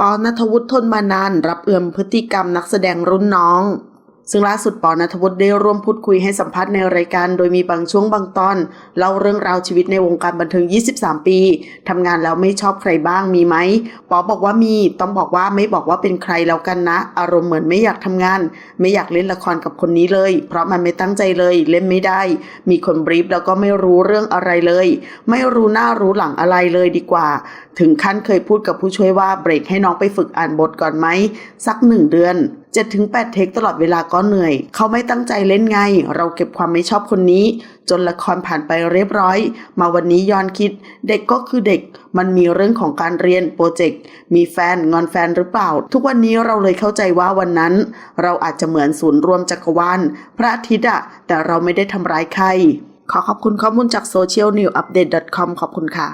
ปอนัทวุฒิทนมานานรับเอื่อมพฤติกรรมนักแสดงรุ่นน้อง ซึ่งล่าสุดปอนัทวุฒิได้ร่วมพูดคุยให้สัมภาษณ์ในรายการโดยมีบางช่วงบางตอนเล่าเรื่องราวชีวิตในวงการบันเทิง 23 ปีทำงานแล้วไม่ชอบใครบ้างมีไหมปอบอกว่ามีต้องบอกว่าไม่บอกว่าเป็นใครแล้วกันนะ อารมณ์เหมือนไม่อยากทำงาน ไม่อยากเล่นละครกับคนนี้เลย เพราะมันไม่ตั้งใจเลยเล่นไม่ได้ มีคนบรีฟแล้วก็ไม่รู้เรื่องอะไรเลย ไม่รู้หน้ารู้หลังอะไรเลยดีกว่า ถึงขั้นเคยพูดกับผู้ช่วยว่าเบรกให้น้องไปฝึกอ่านบทก่อนไหม สักหนึ่งเดือน 7-8 เทคตลอดเวลาก็เหนื่อย เขาไม่ตั้งใจเล่นไง เราเก็บความไม่ชอบคนนี้ จนละครผ่านไปเรียบร้อย มาวันนี้ย้อนคิด เด็กก็คือเด็ก มันมีเรื่องของการเรียนโปรเจกต์ มีแฟนงอนแฟนหรือเปล่า ทุกวันนี้เราเลยเข้าใจว่าวันนั้น เราอาจจะเหมือนศูนย์รวมจักรวาลพระอาทิตย์อะแต่เราไม่ได้ทำร้ายใครขอขอบคุณข้อมูลจาก socialnewanpdate.com ขอบคุณค่ะ